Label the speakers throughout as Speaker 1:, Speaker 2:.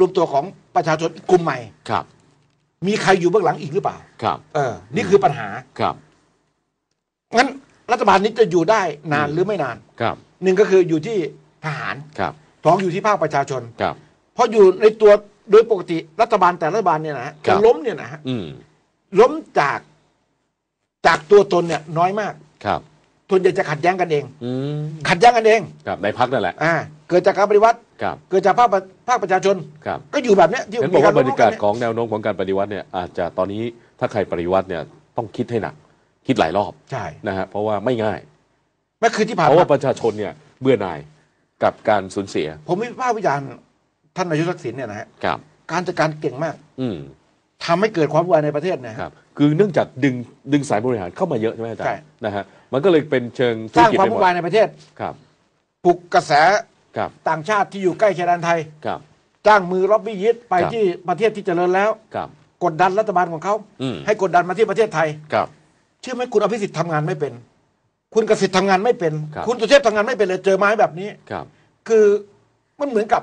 Speaker 1: รวมตัวของประชาชนอีกกลุ่มใหม่
Speaker 2: ครับ
Speaker 1: มีใครอยู่เบื้องหลังอีกหรือเปล่า
Speaker 2: ครับ
Speaker 1: เออ นี่คือปัญหา
Speaker 2: ครับ
Speaker 1: งั้นรัฐบาลนี้จะอยู่ได้นานหรือไม่นาน
Speaker 2: ครับ
Speaker 1: หนึ่งก็คืออยู่ที่ทหาร
Speaker 2: ครับ
Speaker 1: สองอยู่ที่ภาคประชาชน
Speaker 2: ครับ
Speaker 1: เพราะอยู่ในตัวโดยปกติรัฐบาลแต่ละรัฐบาลเนี่ยนะฮะ
Speaker 2: ครั
Speaker 1: จะ
Speaker 2: บ
Speaker 1: ล้มเนี่ยนะฮะ
Speaker 2: อืม
Speaker 1: ล้มจากจากตัวตนเนี่ยน้อยมาก
Speaker 2: ครับ
Speaker 1: ส่วนใหญ่จะขัดแย้งกันเอง
Speaker 2: อืม
Speaker 1: ขัดแย้งกันเอง
Speaker 2: ครับในพักนั่นแหละ
Speaker 1: อ่า เกิดจากการปฏิวัติ
Speaker 2: ครับ
Speaker 1: เกิดจากภาคประภาคประชาชน
Speaker 2: ครับ
Speaker 1: ก็อยู่แบบเนี้ยที่
Speaker 2: เห็นบอกว่าบรรยากาศ
Speaker 1: มี
Speaker 2: ของแนวโน้มของการปฏิวัติเนี่ยอาจจะตอนนี้ถ้าใครปฏิวัติเนี่ยต้องคิดให้หนัก คิดหลายรอบ
Speaker 1: ใช่
Speaker 2: นะฮะเพราะว่าไม่ง่าย
Speaker 1: เมื่อคืนที่ผ่าน
Speaker 2: เพราะว่า
Speaker 1: มา
Speaker 2: ประชาชนเนี่ยเบื่อหน่ายกับการสูญเสีย
Speaker 1: ผมวิพากษ์วิจารณ์ท่านนายกทักษิณเนี่ยนะฮะ
Speaker 2: ครับ
Speaker 1: การจัดการเก่งมาก
Speaker 2: อืม
Speaker 1: ทำให้เกิดความวุ่นวายในประเทศนะฮะ
Speaker 2: ครับคือเนื่องจากดึงดึงสายบริหารเข้ามาเยอะใช่ไหมอาจาร
Speaker 1: ใช่
Speaker 2: ย์นะฮะมันก็เลยเป็นเชิง
Speaker 1: สร้าง
Speaker 2: ธุรกิจ
Speaker 1: ความ
Speaker 2: ไปห
Speaker 1: วุ่
Speaker 2: ม
Speaker 1: น
Speaker 2: ด
Speaker 1: วายในประเทศ
Speaker 2: ครับ
Speaker 1: ปลุกกระแส
Speaker 2: ครับ
Speaker 1: ต่างชาติที่อยู่ใกล้ชายแดนไทย
Speaker 2: ครับ
Speaker 1: จ้างมือล็อบบี้ยิสต์ไป
Speaker 2: ครับ
Speaker 1: ที่ประเทศที่เจริญแล้ว
Speaker 2: ครับ
Speaker 1: กดดันรัฐบาลของเขา
Speaker 2: อืม
Speaker 1: ให้กดดันมาที่ประเทศไทย
Speaker 2: ครับ
Speaker 1: เชื่อไหมคุณอภิสิทธิ์ทำงานไม่เป็น คุณกสิทธิ์ทำงานไม่เป็น
Speaker 2: ครับ
Speaker 1: คุณสุเทพทำงานไม่เป็นเลยเจอไม้แบบนี้
Speaker 2: ครับ
Speaker 1: คือมันเหมือนกับ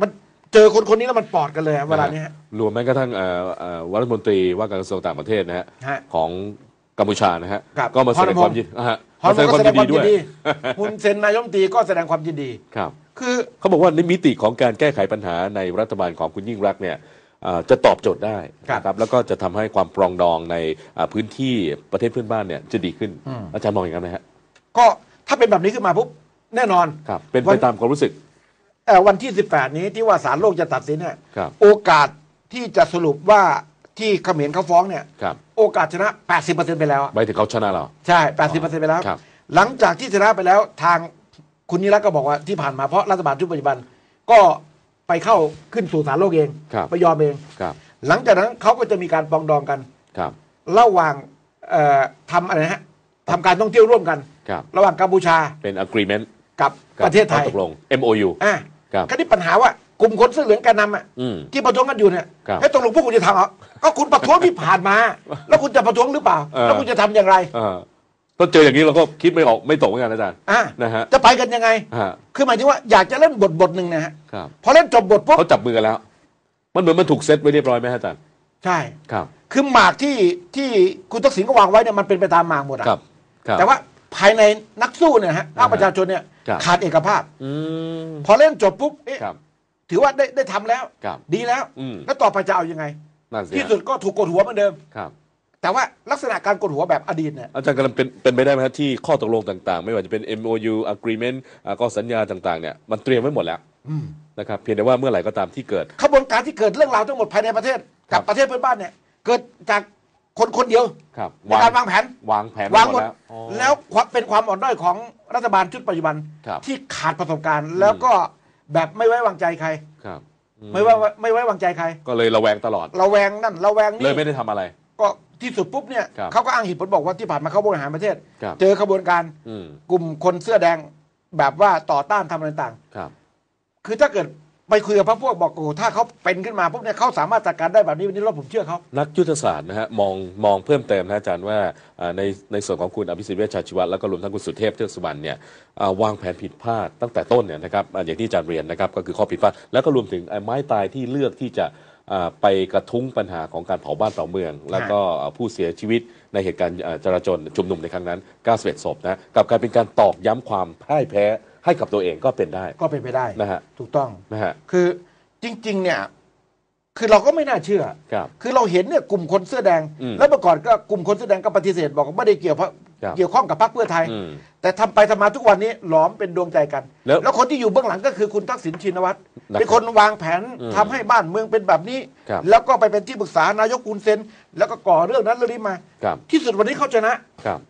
Speaker 1: มันเจอคนคนนี้แล้วมันปอดกันเลยอะเวลาเนี้ย
Speaker 2: รวมแม้กระทั่งเอ่อเอ่อรัฐมนตรีว่าการกระทรวงต่างประเทศนะฮะ
Speaker 1: ฮะ
Speaker 2: ของกัมพูชานะฮะ
Speaker 1: ครับ
Speaker 2: ก็มาแสดง
Speaker 1: ฮอน
Speaker 2: ความยินอ่าฮะ
Speaker 1: ฮอน
Speaker 2: มาแสดงความยินดีด้วย
Speaker 1: คุณเซนนายกรัฐมนตรีก็แสดงความยินดี
Speaker 2: ครับ
Speaker 1: คือ
Speaker 2: เขาบอกว่าในมิติของการแก้ไขปัญหาในรัฐบาลของคุณยิ่งรักษณ์เนี่ยเอ่อจะตอบโจทย์ได้นะครับแล้วก็จะทำให้ความปรองดองในอ่าพื้นที่ประเทศเพื่อนบ้านเนี่ยจะดีขึ้น อาจารย์มองอย่างนั้นไหมฮะ
Speaker 1: ก็ถ้าเป็นแบบนี้ขึ้นมาปุ๊บแน่นอน
Speaker 2: ครับเป็น
Speaker 1: วั
Speaker 2: ไป
Speaker 1: น
Speaker 2: ตามความรู้สึก
Speaker 1: เอ่อวันที่ 18 นี้ที่ว่าศาลโลกจะตัดสินเนี่ย
Speaker 2: ครับ
Speaker 1: โอกาสที่จะสรุปว่า ที่เขมรเขาฟ้องเนี่ย
Speaker 2: ครับ
Speaker 1: โอกาสชนะ 80%ไปแล้วอะ
Speaker 2: ไปถึงเขาชนะเรา
Speaker 1: ใช่ 80%ไปแล้ว
Speaker 2: ครับ
Speaker 1: หลังจากที่ชนะไปแล้วทางคุณนิรักษ์ก็บอกว่าที่ผ่านมาเพราะรัฐบาลชุดปัจจุบันก็ไปเข้าขึ้นสู่ศาลโลกเอง
Speaker 2: ครับ
Speaker 1: ไปยอมเอง
Speaker 2: ครับ
Speaker 1: หลังจากนั้นเขาก็จะมีการปรองดองกัน
Speaker 2: ครับ
Speaker 1: ระหว่างเอ่อทำอะไรนะฮะทำการท่องเที่ยวร่วมกัน
Speaker 2: ครับ
Speaker 1: ระหว่างกัมพูชา
Speaker 2: เป็น agreement
Speaker 1: กับ
Speaker 2: กับ
Speaker 1: ประเทศไทย
Speaker 2: ข้อตกลง MOU
Speaker 1: อะ
Speaker 2: ครับ
Speaker 1: ก็ที่ปัญหาว่า กลุ่มคนเสื้อเหลืองแกนนำอะ
Speaker 2: อืม
Speaker 1: ที่ประท้วงกันอยู่เนี่ย
Speaker 2: ครับ
Speaker 1: ให้ตกลงพวกคุณจะทำเหรอก็คุณประท้วงที่ผ่านมา แล้วคุณจะประท้วงหรือเปล่า
Speaker 2: เออ
Speaker 1: แล้วคุณจะทำอย่างไร
Speaker 2: เออต้องเจออย่างนี้เราก็คิดไม่ออกไม่ตกเหมือนกันอาจารย์
Speaker 1: อะ
Speaker 2: นะฮะ
Speaker 1: จะไปกันยังไง
Speaker 2: ฮะ
Speaker 1: คือหมายถึงว่าอยากจะเล่นบทบทหนึ่งนะฮะ
Speaker 2: ครับ
Speaker 1: พอเล่นจบบทปุ๊บ
Speaker 2: เขาจับมือกันแล้ว มันเหมือนมันถูกเซตไว้เรียบร้อยไหมฮะอาจารย์
Speaker 1: ใช่
Speaker 2: ครับ
Speaker 1: คือหมากที่ที่คุณทักษิณก็วางไว้เนี่ยมันเป็นไปตามหมากหมดอะ
Speaker 2: ครับครับ
Speaker 1: แต่ว่าภายในนักสู้เนี่ยฮะภาค
Speaker 2: อ่าฮะ
Speaker 1: ประชาชนเนี่ย
Speaker 2: ครับ
Speaker 1: ขาดเอกภาพ
Speaker 2: อืม
Speaker 1: พอเล่นจบปุ๊บเอ๊ะ
Speaker 2: ครับ
Speaker 1: ถือว่าได้ได้ทำแล้ว
Speaker 2: ครับ
Speaker 1: ดีแล้ว
Speaker 2: อืม
Speaker 1: แล้วต่อไปจะเอายังไง
Speaker 2: นั่นสิ
Speaker 1: ที่
Speaker 2: ฮะ
Speaker 1: สุดก็ถูกกดหัวเหมือนเดิม
Speaker 2: ครับ
Speaker 1: แต่ว่าลักษณะการกดหัวแบบอดีตเนี่ย
Speaker 2: อาจารย์กำลังเป็นเป็นไปได้ไหมฮะที่ข้อตกลงต่างๆ ไม่ว่าจะเป็น MOU agreement อ่าก็สัญญาต่างๆเนี่ยมันเตรียมไว้หมดแล้วนะครับเพียงแต่ว่าเมื่อไหร่ก็ตามที่เกิด
Speaker 1: ขบวนการที่เกิดเรื่องราวทั้งหมดภายในประเทศ
Speaker 2: ครั
Speaker 1: กับบ ประเทศเพื่อนบ้านเนี่ย เกิดจากคนคนเดียว
Speaker 2: ครับ
Speaker 1: ในการวางแผน
Speaker 2: วางแผน
Speaker 1: วาง
Speaker 2: ไห
Speaker 1: หม
Speaker 2: ม
Speaker 1: ด
Speaker 2: ดแล้วอ๋อ
Speaker 1: แล้วความเป็นความอ่อนด้อยของรัฐบาลชุดปัจจุบัน
Speaker 2: ครับ
Speaker 1: ที่ขาดประสบการณ์ แล้วก็ แบบไม่ไว้วางใจใคร
Speaker 2: ครับอื
Speaker 1: ไม่ไว้ไม่ไว้วางใจใคร
Speaker 2: ก็เลยระแวงตลอด
Speaker 1: เราแวงนั่นเราแวง
Speaker 2: เลย
Speaker 1: นี่
Speaker 2: ไม่ได้ทำอะไร
Speaker 1: ก็ที่สุดปุ๊บเนี่ย
Speaker 2: ครับ
Speaker 1: เขาก็อ้างเหตุผลบอกว่าที่ผ่านมาเขาบริหารประเทศ
Speaker 2: ครับ
Speaker 1: เจอขบวนการ
Speaker 2: อืม
Speaker 1: กลุ่มคนเสื้อแดงแบบว่าต่อต้านทำอะไรต่าง
Speaker 2: ครับ
Speaker 1: คือถ้าเกิด ไปคุยกับพรรคพวกบอกโอ้โหถ้าเขาเป็นขึ้นมาปุ๊บเนี่ยเขาสามารถจัดการได้แบบนี้วันนี้เราผมเชื่อเขา
Speaker 2: นักยุทธศาสตร์นะฮะมองมองเพิ่มเติมนะอาจารย์ว่าอ่าในในส่วนของคุณอภิสิทธิ์เวชชาชีวะแล้วก็รวมทั้งคุณสุเทพเทือกสุบรรณเนี่ยอ่าวางแผนผิดพลาดตั้งแต่ต้นเนี่ยนะครับอ่าอย่างที่อาจารย์เรียนนะครับก็คือข้อผิดพลาดแล้วก็รวมถึงไอ้ไม้ตายที่เลือกที่จะอ่าไปกระทุ้งปัญหาของการเผาบ้านเผาเมือง แล้วก็อ่าผู้เสียชีวิตในเหตุการณ์อ่าจราจรชุมนุมในครั้งนั้น 91 ศพนะกลับกลายเป็นการตอกย้ำความพ่ายแพ้ ให้กับตัวเองก็เป็นได้
Speaker 1: ก็เป็นไปได้
Speaker 2: นะฮะ
Speaker 1: ถูกต้อง
Speaker 2: นะฮะ
Speaker 1: คือจริง ๆ เนี่ย คือเราก็ไม่น่าเชื่อ
Speaker 2: ครับ
Speaker 1: คือเราเห็นเนี่ยกลุ่มคนเสื้อแดง
Speaker 2: อืม
Speaker 1: แล้วเมื่อก่อนก็กลุ่มคนเสื้อแดงก็ปฏิเสธบอกว่าไม่ได้เกี่ยวเพราะ
Speaker 2: ครับ
Speaker 1: เกี่ยวข้องกับพรรคเพื่อไทย
Speaker 2: อืม
Speaker 1: แต่ทำไปทำมาทุกวันนี้หลอมเป็นดวงใจกัน
Speaker 2: แล้ว
Speaker 1: คนที่อยู่เบื้องหลังก็คือคุณทักษิณชินวัตร
Speaker 2: นะครับ
Speaker 1: เป็นคนวางแผน
Speaker 2: อืม
Speaker 1: ทำให้บ้านเมืองเป็นแบบนี้
Speaker 2: ครับ
Speaker 1: แล้วก็ไปเป็นที่ปรึกษานายกกุนเซนแล้วก็ก่อเรื่องนั้นเรื่องนี้มา
Speaker 2: ครับ
Speaker 1: ที่สุดวันนี้เขาชนะ
Speaker 2: ครับ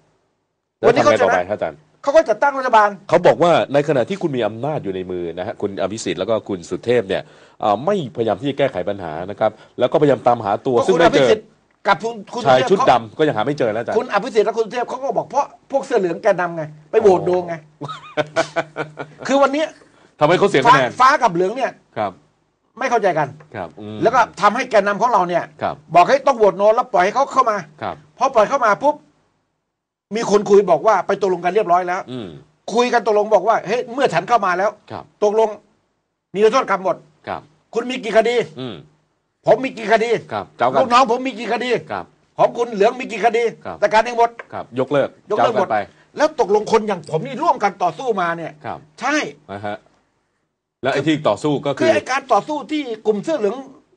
Speaker 1: วันนี้
Speaker 2: แล้วทำไง
Speaker 1: เขา
Speaker 2: ต่อ
Speaker 1: ชนะ
Speaker 2: ไปครับอาจารย์
Speaker 1: เขาก็จะตั้งรัฐบาล
Speaker 2: เขาบอกว่าในขณะที่คุณมีอำนาจอยู่ในมือนะฮะคุณอภิสิทธิ์แล้วก็คุณสุเทพเนี่ยเอ่อไม่พยายามที่จะแก้ไขปัญหานะครับ แล้วก็พยายามตามหาตัว
Speaker 1: ก็
Speaker 2: ซึ่ง
Speaker 1: คุณ
Speaker 2: ไม่
Speaker 1: อภิ
Speaker 2: เจอ
Speaker 1: สิทธิ์กับคุณคุณ
Speaker 2: ชาย
Speaker 1: สุเทพ
Speaker 2: ชุด
Speaker 1: เขา
Speaker 2: ดำก็ยังหาไม่เจอแล้วอาจารย์
Speaker 1: คุณอภิสิทธิ์และคุณสุเทพเขาก็บอกเพราะพวกเสื้อเหลืองแกนนำไง ไปโหวตโดงไง คือวันนี้
Speaker 2: ทำให้เขาเสีย
Speaker 1: ฟ้า
Speaker 2: คะแนน
Speaker 1: ฟ้ากับเหลืองเนี่ย
Speaker 2: ครับ
Speaker 1: ไม่เข้าใจกัน
Speaker 2: ครับอืม
Speaker 1: แล้วก็ทำให้แกนนำของเราเนี่ย
Speaker 2: ครับ
Speaker 1: บอกให้ต้องโหวตโนแล้วปล่อยให้เขาเข้ามา
Speaker 2: ครับ
Speaker 1: พอปล่อยเข้ามาปุ๊บ มีคนคุยบอกว่าไปตกลงกันเรียบร้อยแล้ว
Speaker 2: อืม
Speaker 1: คุยกันตกลงบอกว่าเฮ้ยเมื่อฉันเข้ามาแล้ว
Speaker 2: ครับ
Speaker 1: ตกลงนิรโทษกรรมหมด
Speaker 2: ครับ
Speaker 1: คุณมีกี่คดี
Speaker 2: อืม
Speaker 1: ผมมีกี่คดี
Speaker 2: ครับเจ้ากั
Speaker 1: ลู
Speaker 2: น
Speaker 1: กน้องผมมีกี่คดี
Speaker 2: ครับ
Speaker 1: ของคุณเหลืองมีกี่คดี
Speaker 2: ครับ
Speaker 1: แต่การเองหมด
Speaker 2: ครับ ยกเลิก
Speaker 1: ยกเลิก
Speaker 2: จ้า
Speaker 1: หมด
Speaker 2: ไป
Speaker 1: แล้วตกลงคนอย่างผมนี่ร่วมกันต่อสู้มาเนี่ย
Speaker 2: ครับ
Speaker 1: ใช่
Speaker 2: นะฮะ แล้วไอ้ที่ต่อสู้ก็
Speaker 1: คื
Speaker 2: คืออ
Speaker 1: ไอ้การต่อสู้ที่กลุ่มเสื้อเหลือง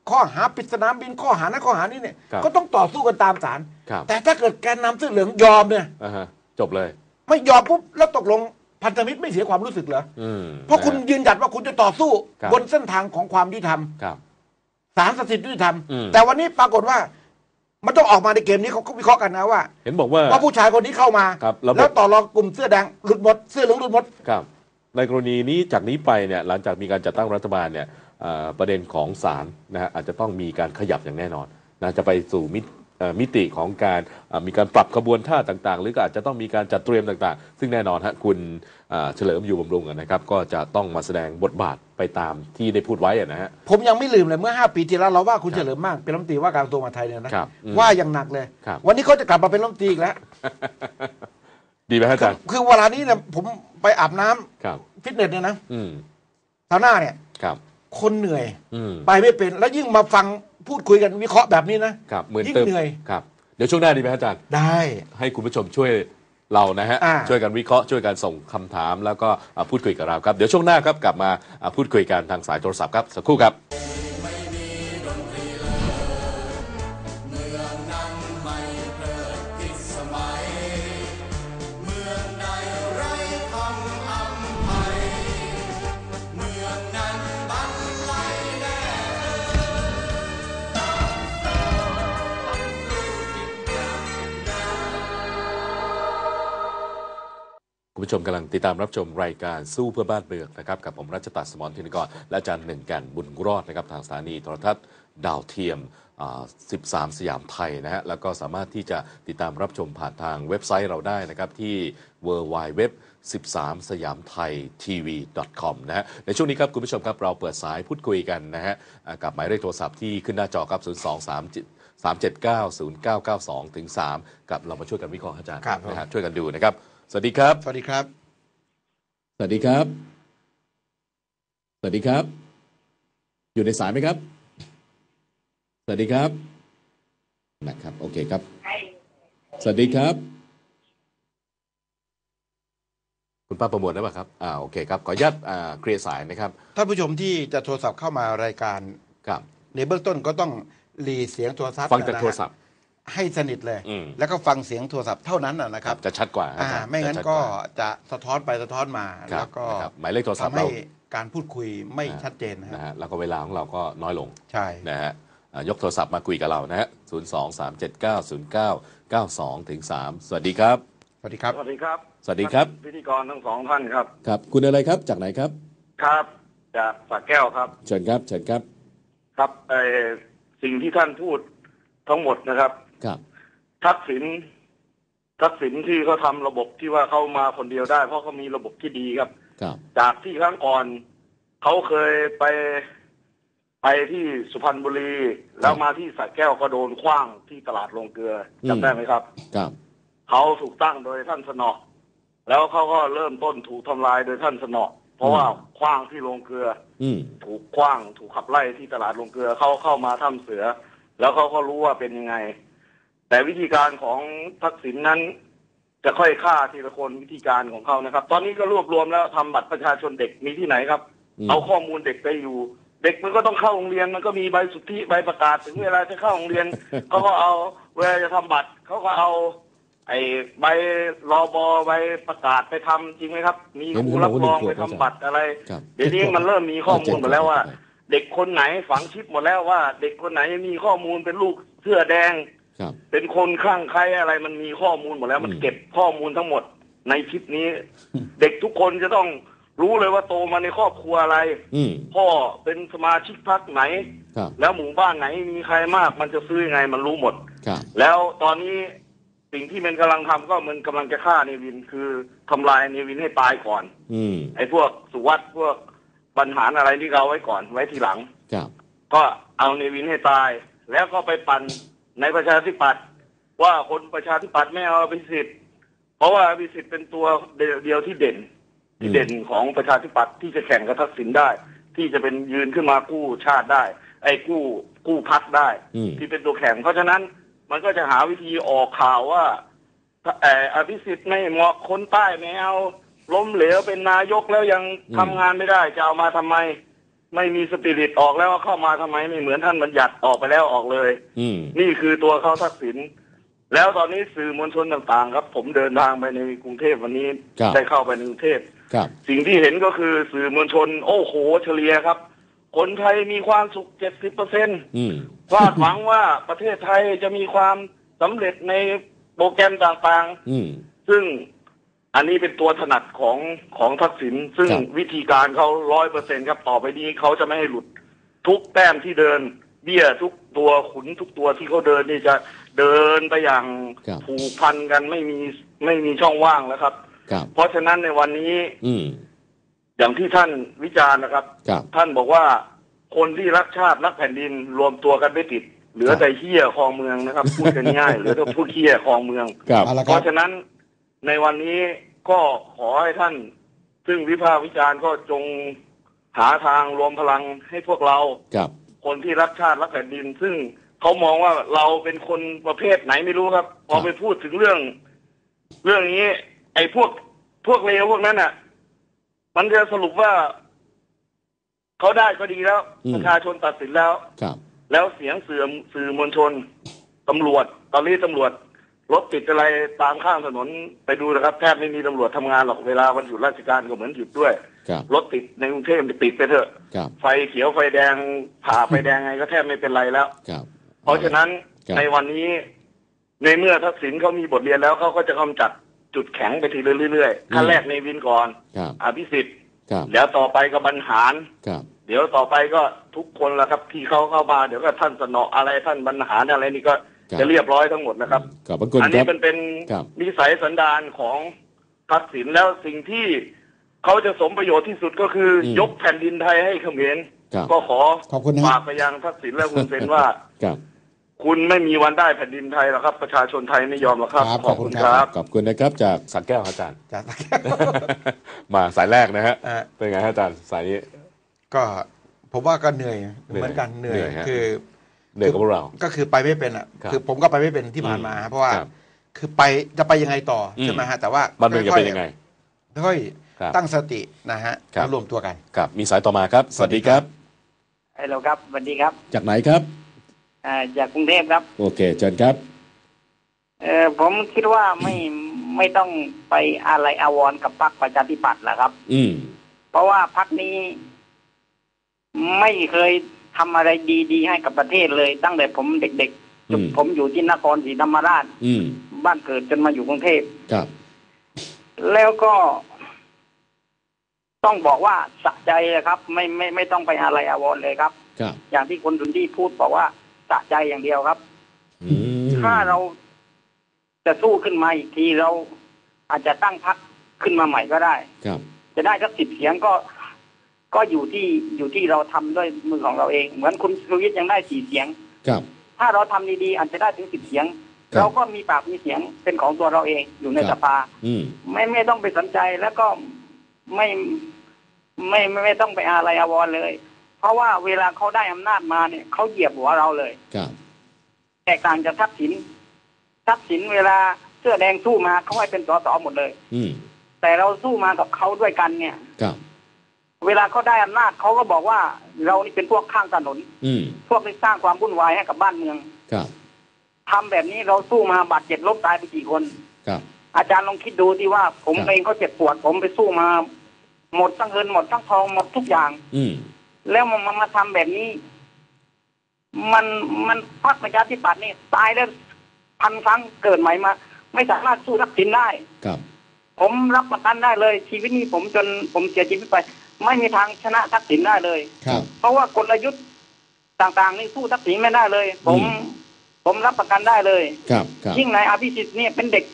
Speaker 1: ข้อหาปริศนาบินข้อหานั้นข้อหานี้เนี่ย
Speaker 2: ครับ
Speaker 1: ก็ต้องต่อสู้กันตามศาล
Speaker 2: ครับ
Speaker 1: แต่ถ้าเกิดแกนนำเสื้อเหลืองยอมเนี่ย
Speaker 2: อ่าฮะจบเลย
Speaker 1: ไม่ยอมปุ๊บแล้วตกลงพันธมิตรไม่เสียความรู้สึกเหรอ
Speaker 2: อืม
Speaker 1: เพราะคุณ
Speaker 2: นฮ
Speaker 1: ยืนหยัดว่าคุณจะต่อสู้
Speaker 2: ครับ
Speaker 1: บนเส้นทางของความยุติธรรม
Speaker 2: ครับ
Speaker 1: ศาลศักดิ์สิทธิ์ยุติธรรม
Speaker 2: อืม
Speaker 1: แต่วันนี้ปรากฏว่า มันต้องออกมาในเกมนี้เขาก็วิเคราะห์กันนะว่า
Speaker 2: เห็นบอกว่า
Speaker 1: ว่าผู้ชายคนนี้เข้ามา
Speaker 2: ครับระบบ
Speaker 1: แล้วต่อรองกลุ่มเสื้อแดงหลุดหมดเสื้อเหลืองหลุดหมด
Speaker 2: ครับ ในกรณีนี้จากนี้ไปเนี่ยหลังจากมีการจัดตั้งรัฐบาลเนี่ยเอ่อ ประเด็นของศาลนะฮะอาจจะต้องมีการขยับอย่างแน่นอนนะจะไปสู่มิตเอ่อมิติของการเอ่อมีการปรับขบวนท่าต่างๆ หรือก็อาจจะต้องมีการจัดเตรียมต่างๆ ซึ่งแน่นอนฮะคุณเอ่อเฉลิมอยู่บำรุงอะนะครับ ก็จะต้องมาแสดงบทบาทไปตามที่ได้พูดไว้อะนะฮะ
Speaker 1: ผมยังไม่ลืมเลยเมื่อ 5 ปีที่แล้วเราว่าคุณเฉลิมมากเป็นรัฐมนตรีว่าการกระทรวงมหาดไทยเนี่ยนะครับ
Speaker 2: อืม
Speaker 1: ว่าอย่างหนักเลย
Speaker 2: ครับ
Speaker 1: วันนี้เขาจะกลับมาเป็นรัฐมนตรีอีกแล้ว
Speaker 2: ดีไหมฮะอา
Speaker 1: คือ
Speaker 2: จารย์
Speaker 1: คือเวลานี้เนี่ยผมไปอาบน้ำ
Speaker 2: ครับ
Speaker 1: ฟิตเนสเนี่ยนะ
Speaker 2: อืม
Speaker 1: ซาวน่าเนี่ย
Speaker 2: ครับ
Speaker 1: คนเหนื่อย
Speaker 2: อืม
Speaker 1: ไปไม่เป็น แล้วยิ่งมาฟังพูดคุยกันวิเคราะห์แบบนี้นะ ครับ
Speaker 2: เหมือน
Speaker 1: ยิ่ง
Speaker 2: เติม
Speaker 1: เหนื่อย
Speaker 2: ครับ เดี๋ยวช่วงหน้าดีไหมฮะอาจารย์
Speaker 1: ได้
Speaker 2: ให้คุณผู้ชมช่วยเรานะฮะ
Speaker 1: อ่า
Speaker 2: ช่วยกันวิเคราะห์ช่วยกันส่งคำถามแล้วก็อ่าพูดคุยกับเราครับ เดี๋ยวช่วงหน้าครับกลับมาอ่าพูดคุยกันทางสายโทรศัพท์ครับ สักครู่ครับ ชมกำลังติดตามรับชมรายการสู้เพื่อบ้านเมืองนะครับกับผมรัชตาสมรธินกรและอาจารย์หนึ่งแกันบุญรอดนะครับทางสถานีโทรทัศน์ดาวเทียมอ่า13 สยามไทยนะฮะแล้วก็สามารถที่จะติดตามรับชมผ่านทางเว็บไซต์เราได้นะครับที่ w w w 13 สยามไทยทีวี .com นะฮะในช่วงนี้ครับคุณผู้ชมครับเราเปิดสายพูดคุยกันนะฮะอ่ากับหมายเลขโทรศัพท์ที่ขึ้นหน้าจอครับ 0 2 3 3 7 9 0 9 9 2ถึง3กับเรามาช่วยกันวิเคราะห์อาจารย์
Speaker 1: ครับ
Speaker 2: นะฮะช่วยกันดูนะครับ สวัสดีครับ
Speaker 1: สวัสดีครับ
Speaker 2: สวัสดีครับ สวัสดีครับ อยู่ในสายไหมครับ สวัสดีครับ นะครับ โอเคครับ สวัสดีครับ คุณป้าประมวลได้ป่ะครับ อ่า โอเคครับ ขออนุญาตอ่าเคลียร์สายนะครับ
Speaker 1: ท่านผู้ชมที่จะโทรศัพท์เข้ามารายการ
Speaker 2: ครับ
Speaker 1: ในเบื้องต้นก็ต้องหลีเสียงโทรศัพท์
Speaker 2: ฟังจาก
Speaker 1: นะฮะ
Speaker 2: โทรศัพท์
Speaker 1: ให้สนิทเลย
Speaker 2: อืม
Speaker 1: แล้วก็ฟังเสียงโทรศัพท์เท่านั้นนะนะค
Speaker 2: ค
Speaker 1: รั
Speaker 2: รับบจะชัดกว่า
Speaker 1: อ่า
Speaker 2: อาจารย์
Speaker 1: ไม่งั้น
Speaker 2: จะชัด
Speaker 1: ก็
Speaker 2: ว่า
Speaker 1: จะสะท้อนไปสะท้อนมา
Speaker 2: ครับ
Speaker 1: แล้วก็
Speaker 2: นะครับหมายเลขโทรศัพท์
Speaker 1: ทำให้
Speaker 2: เรา
Speaker 1: การพูดคุยไม่ชัดเจนนะ
Speaker 2: นะ
Speaker 1: ฮะ
Speaker 2: ฮะแล้วก็เวลาของเราก็น้อยลง
Speaker 1: ใช่
Speaker 2: นะฮะอ่ายกโทรศัพท์มาคุยกับเรานะฮะ 0 2 3 7 9 0 9 9 2 ถึง 3 สวัสดีครับ
Speaker 1: สวัสดีครับ
Speaker 3: สวัสดีครับ
Speaker 2: สวัสดีครับ
Speaker 3: ท่านพิธีกรทั้งสองท่านครับ
Speaker 2: ครับ คุณอะไรครับ จากไหนครับ
Speaker 3: ครับ จากสระแก้วครับ
Speaker 2: เชิญครับ เชิญครับ
Speaker 3: ครับเออสิ่งที่ท่านพูดทั้งหมดนะครับ
Speaker 2: ครับ
Speaker 3: ทักษิณทักษิณที่เขาทำระบบที่ว่าเขามาคนเดียวได้ เพราะเขามีระบบที่ดีครับ
Speaker 2: ครับ
Speaker 3: จากที่ครั้งก่อนเขาเคยไปไปที่สุพรรณบุรี แล้วมาที่สระแก้วก็โดนคว้างที่ตลาดโรงเกลือจำได้ไหมครับ
Speaker 2: ครับ
Speaker 3: เขาถูกตั้งโดยท่านสนอแล้วเขาก็เริ่มต้นถูกทำลายโดยท่านสนอเพราะว่าคว้างที่โรงเกลือ
Speaker 2: อืม
Speaker 3: ถูกคว้าง ถูกขับไล่ที่ตลาดโรงเกลือเขาเข้ามาถ้ำเสือ แล้วเขาก็รู้ว่าเป็นยังไง แต่วิธีการของทักษิณนั้น จะค่อยฆ่าทีละคนวิธีการของเขานะครับ ตอนนี้ก็รวบรวมแล้วทำบัตรประชาชนเด็กมีที่ไหนครับ
Speaker 2: อืม
Speaker 3: เอาข้อมูลเด็กไปอยู่ เด็กมันก็ต้องเข้าโรงเรียนมันก็มีใบสุทธิใบประกาศถึงเวลาจะเข้าโรงเรียนเขาก็เอาเวลาจะทำบัตรเขาก็เอา ไอ้ใบรอบอใบประกาศไปทำจริงไหมครับ มีครูรับรองไปทำบัตรอะไร
Speaker 2: ครับ
Speaker 3: เดี๋ยวนี้มันเริ่มมีข้อมูลหมดแล้วว่า
Speaker 2: ครับ
Speaker 3: เด็กคนไหนฝังชิปหมดแล้วว่า เด็กคนไหนมีข้อมูลเป็นลูกเสื้อแดง
Speaker 2: ครับ
Speaker 3: เป็นคนข้างใครอะไรมันมีข้อมูลหมดแล้ว มัน
Speaker 2: อืม
Speaker 3: เก็บข้อมูลทั้งหมดในชิปนี้ เด็กทุกคนจะต้องรู้เลยว่าโตมาในครอบครัวอะไร
Speaker 2: อืม
Speaker 3: พ่อเป็นสมาชิกพรรคไหน
Speaker 2: ครับ
Speaker 3: แล้วหมู่บ้านไหนมีใครมาก มันจะซื้อยังไงมันรู้หมด
Speaker 2: ครับ
Speaker 3: แล้วตอนนี้สิ่งที่มันกำลังทำก็มันกำลังจะฆ่าเนวินคือทำลายเนวินให้ตายก่อน
Speaker 2: อืม
Speaker 3: ไอ้พวกสุวัสด์พวกปัญหารอะไรที่เราไว้ก่อนไว้ทีหลัง
Speaker 2: ครับ
Speaker 3: ก็เอาเนวินให้ตาย แล้วก็ไปปั่น ในประชาธิปัตย์ว่าคนประชาธิปัตย์ไม่เอาอภิสิทธิ์เพราะว่าอภิสิทธิ์เป็นตัวเดียวที่เด่น ที่เด่นของประชาธิปัตย์ที่จะแข่งกับทักษิณได้ ที่จะเป็นยืนขึ้นมากู้ชาติได้ ไอ้กู้กู้พักได้
Speaker 2: อืม
Speaker 3: ที่เป็นตัวแข่งเพราะฉะนั้นมันก็จะหาวิธีออกข่าวว่าเอออภิสิทธิ์ไม่เหมาะคนใต้ไม่เอาล้มเหลวเป็นนายกแล้วยัง
Speaker 2: อืม
Speaker 3: ทำงานไม่ได้จะเอามาทำไม ไม่มีสปิริตออกแล้วเข้ามาทำไมไม่เหมือนท่านบัญญัติออกไปแล้วออกเลย
Speaker 2: อืม
Speaker 3: นี่คือตัวเขาทักษิณแล้วตอนนี้สื่อมวลชนต่างๆ ครับ ผมเดินทางไปในกรุงเทพวันนี้
Speaker 2: ครับ
Speaker 3: ได้เข้าไปในกรุงเทพ
Speaker 2: ครับ
Speaker 3: สิ่งที่เห็นก็คือสื่อมวลชน โอ้โหเฉลี่ยครับ คนไทยมีความสุขเจ็ดสิบเปอร์เซ็นต์
Speaker 2: อืม
Speaker 3: วาดหวังว่าประเทศไทยจะมีความสำเร็จในโปรแกรมต่าง
Speaker 2: อืม
Speaker 3: ๆ ซึ่ง อันนี้เป็นตัวถนัดของของทักษิณซึ่ง
Speaker 2: ครับ
Speaker 3: วิธีการเขาร้อยเปอร์เซ็นครับต่อไปนี้เขาจะไม่ให้หลุดทุกแต้มที่เดิน เบี้ยทุกตัวขุนทุกตัวที่เขาเดินนี่จะเดินไปอย่าง
Speaker 2: ครับ
Speaker 3: ผูกพันกันไม่มีไม่มีช่องว่างแล้วครับ
Speaker 2: ครับ
Speaker 3: เพราะฉะนั้นในวันนี้
Speaker 2: อืม
Speaker 3: อย่างที่ท่านวิจารณ์นะครับ
Speaker 2: ครับ
Speaker 3: ท่านบอกว่าคนที่รักชาติรักแผ่นดินรวมตัวกันไม่ติด เหลือแต่เฮี้ยคลองเมืองนะครับ พูดกันง่ายเหลือแต่พูดเฮี้ยคลองเมือง
Speaker 2: ครับ
Speaker 1: เอาละ
Speaker 3: เพ
Speaker 1: ครับ
Speaker 3: ราะฉะนั้น ในวันนี้ก็ขอให้ท่าน ซึ่งวิพากษ์วิจารณ์ก็จงหาทางรวมพลังให้พวกเรา
Speaker 2: ครับ
Speaker 3: คนที่รักชาติรักแผ่นดิน ซึ่งเขามองว่าเราเป็นคนประเภทไหนไม่รู้ครับพอไปพูดถึงเรื่อง เรื่องนี้ ไอ้พวกพวกเลวพวกนั้นอะ มันจะสรุปว่าเขาได้ก็ดีแล้ว
Speaker 2: อืม
Speaker 3: ประชาชนตัดสินแล้ว
Speaker 2: ครับ
Speaker 3: แล้วเสียงสื่อสื่อมวลชนตำรวจตอนนี้ตำรวจ รถติดอะไรตามข้างถนนไปดูนะครับแทบไม่มีตำรวจทำงานหรอกเวลาวันหยุดราชการก็เหมือนหยุดด้วย
Speaker 2: ครับ
Speaker 3: รถติดในกรุงเทพติดไปเถอะ
Speaker 2: ครับ
Speaker 3: ไฟเขียวไฟแดงผ่าไฟแดงไงก็แทบไม่เป็นไรแล้ว
Speaker 2: ครับ
Speaker 3: เพราะฉะนั้น
Speaker 2: ครับ
Speaker 3: ในวันนี้ ในเมื่อทักษิณเขามีบทเรียนแล้วเขาก็จะกำจัดจุดแข็งไปทีเรื่อยๆขั้นแรกในวินก่อน
Speaker 2: ครับ
Speaker 3: อภิสิทธิ์
Speaker 2: ครับ
Speaker 3: แล้วต่อไปก็บรรหาร
Speaker 2: ครับ
Speaker 3: เดี๋ยวต่อไปก็ทุกคนละครับที่เขาเข้ามาเดี๋ยวก็ท่านสนออะไรท่านบรรหารอะไรนี่ก็
Speaker 2: ครับ
Speaker 3: จะเรียบร้อยทั้งหมดนะครับ
Speaker 2: ขอบพระคุณ
Speaker 3: อัน
Speaker 2: ค
Speaker 3: นี้
Speaker 2: รับ
Speaker 3: เป็นเป็น
Speaker 2: ครับ
Speaker 3: นิสัยสันดานของทักษิณแล้วสิ่งที่เขาจะสมประโยชน์ที่สุดก็คืออ
Speaker 2: ม
Speaker 3: ยกแผ่นดินไทยให้เขมร
Speaker 2: ครับ
Speaker 3: ก็ขอ
Speaker 1: ขอบคุณนะ
Speaker 3: ฝากไปยังทักษิณและคุณเซนว่า
Speaker 2: ครับ
Speaker 3: คุณไม่มีวันได้แผ่นดินไทยหรอกครับ ประชาชนไทยไม่ยอมหรอกครับ
Speaker 1: ครับ
Speaker 3: ขอบคุณ
Speaker 1: ขอบคุณ
Speaker 3: ค
Speaker 1: ครั
Speaker 3: รับ
Speaker 1: บ
Speaker 2: ขอบคุณนะครับ จากสักแก้วครับอาจารย์
Speaker 1: จาก
Speaker 2: มาสายแรกนะฮะ
Speaker 1: เอ่อ
Speaker 2: เป็นไงฮะอาจารย์สายนี้
Speaker 1: ก็ผมว่าก็เหนื่อย
Speaker 2: เหนื่อย
Speaker 1: เหมือนกันเหนื่อย
Speaker 2: เหนื่อยฮะ
Speaker 1: คือ
Speaker 2: เหนื่อยกับพวกเรา
Speaker 1: ก็คือไปไม่เป็นอะ
Speaker 2: ครับ
Speaker 1: คือผมก็ไปไม่เป็นที่ผ่านมาฮะเพราะว่า
Speaker 2: ครับ
Speaker 1: คือไปจะไปยังไงต่ออ
Speaker 2: ม
Speaker 1: ใช่ไหมฮะแต่ว่า
Speaker 2: บ้านเมืองจะเป็นยังไง
Speaker 1: ค่อย
Speaker 2: ครับ
Speaker 1: ๆตั้งสตินะฮะ
Speaker 2: ครับ
Speaker 1: แล้วรวมตัวกัน
Speaker 2: ครับมีสายต่อมาครับ สวัสดีครับ
Speaker 4: ฮัลโหลครับสวัสดีครับ
Speaker 2: จากไหนครับ
Speaker 4: อ่าจากกรุงเทพครับ
Speaker 2: โอเคเชิญครับ
Speaker 4: เออผมคิดว่าไม่ไม่ต้องไปอะไรอาวรณ์กับพรรคประชาธิปัตย์แหละครับ
Speaker 2: อืม
Speaker 4: เพราะว่าพรรคนี้ ไม่เคย ทำอะไรดีๆให้กับประเทศเลย ตั้งแต่ผมเด็ก
Speaker 2: อืม
Speaker 4: ๆผมอยู่ที่นครศรีธรรมราช
Speaker 2: อืม
Speaker 4: บ้านเกิดจนมาอยู่กรุงเทพ
Speaker 2: ครับ
Speaker 4: แล้วก็ ต้องบอกว่าสะใจนะครับ ไม่ไม่ไม่ต้องไปอะไรอาวรณ์เลยครับ
Speaker 2: ครับ
Speaker 4: อย่างที่คนดุนที่พูดบอกว่าสะใจอย่างเดียวครับ
Speaker 2: อืม
Speaker 4: ถ้าเราจะสู้ขึ้นมาอีกทีเราอาจจะตั้งพักขึ้นมาใหม่ก็ได้
Speaker 2: ครับ
Speaker 4: จะได้สักสิบเสียงก็ ก็อยู่ที่อยู่ที่เราทำด้วยมือของเราเอง เหมือนคุณสุวิทย์ยังได้สี่เสียง
Speaker 2: ครับ
Speaker 4: ถ้าเราทำดีๆอาจจะได้ถึงสิบเสียง
Speaker 2: ครับ
Speaker 4: เราก็มีปากมีเสียงเป็นของตัวเราเองอยู่ใน
Speaker 2: ครั
Speaker 4: ส
Speaker 2: บ
Speaker 4: ภา
Speaker 2: อืม
Speaker 4: ไม่ไม่ต้องไปสนใจแล้วก็ไม่ไม่ไม่ไม่ต้องไปอะไรอาวรณ์เลย เพราะว่าเวลาเขาได้อำนาจมาเนี่ยเขาเหยียบหัวเราเลย
Speaker 2: ครับ
Speaker 4: แตกต่างจากทักษิณทักษิณเวลาเสื้อแดงสู้มาเขาให้เป็นสสหมดเลย
Speaker 2: อืม
Speaker 4: แต่เราสู้มากับเขาด้วยกันเนี่ย
Speaker 2: ครับ
Speaker 4: เวลาเขาได้อำนาจเขาก็บอกว่า เรานี่เป็นพวกข้างถนน
Speaker 2: อืม
Speaker 4: พวกที่สร้างความวุ่นวายให้กับบ้านเมือง
Speaker 2: ครับ
Speaker 4: ทำแบบนี้เราสู้มาบาดเจ็บลบตายไปกี่คน
Speaker 2: ครับ
Speaker 4: อาจารย์ลองคิดดูที่ว่า ผม
Speaker 2: ครับ
Speaker 4: เองก็เจ็บปวด ผมไปสู้มา หมดทั้งเงินหมดทั้งทองหมดทุกอย่าง
Speaker 2: อืม
Speaker 4: แล้วมันมามาทำแบบนี้ มันมันพรรคประชาธิปัตย์นี่ตายแล้วพันครั้งเกิดใหม่มา ไม่สามารถสู้ทักษิณได้
Speaker 2: ครับ
Speaker 4: ผมรับประกันได้เลยชีวิตนี้ผมจนผมเสียชีวิตไป ไม่มีทางชนะทักษิณได้เลย
Speaker 2: ครับ
Speaker 4: เพราะว่ากลยุทธ์ต่างๆ นี่สู้ทักษิณไม่ได้เลย ผม
Speaker 2: อืม
Speaker 4: ผมรับประกันได้เลย
Speaker 2: ครับครับ
Speaker 4: ยิ่งนายอภิสิทธิ์เนี่ยเป็นเด็ก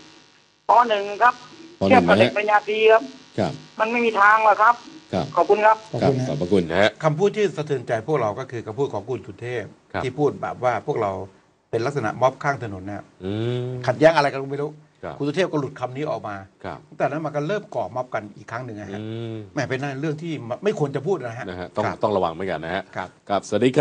Speaker 4: ปหนึ่งครับ
Speaker 2: ปหนึ่ง
Speaker 4: เทียบกับ
Speaker 2: นะฮะ
Speaker 4: เด็กปริญญาตรีครับ
Speaker 2: ครับ
Speaker 4: มันไม่มีทางหรอกครับ
Speaker 2: ครับ
Speaker 4: ขอบคุณครับ
Speaker 1: ขอบ
Speaker 2: ครับ
Speaker 1: คุณ
Speaker 2: ขอบ
Speaker 1: นะ
Speaker 2: พระคุณนะฮะ
Speaker 1: คำพูดที่สะเทือนใจพวกเราก็คือคำพูดของคุณสุเทพ
Speaker 2: ครับ
Speaker 1: ที่พูดแบบว่าพวกเราเป็นลักษณะม็อบข้างถนนนะครับ
Speaker 2: อืม
Speaker 1: ขัดแย้งอะไรกันก็ไม่รู้
Speaker 2: ครับ
Speaker 1: คุณสุเทพก็หลุดคำนี้ออกมา
Speaker 2: ครับ
Speaker 1: แต่นั้นมันก็เริ่มก่อม็อบกันอีกครั้งหนึ่งนะ
Speaker 2: อื
Speaker 1: ฮะ
Speaker 2: ม
Speaker 1: แหมเป็นเรื่องที่ไม่ควรจะพูดนะฮะ
Speaker 2: นะฮะต้อง
Speaker 1: ครับ
Speaker 2: ต้องระวังเหมือนกันนะฮะ
Speaker 1: ครับ
Speaker 2: ครับสวัสดีครับ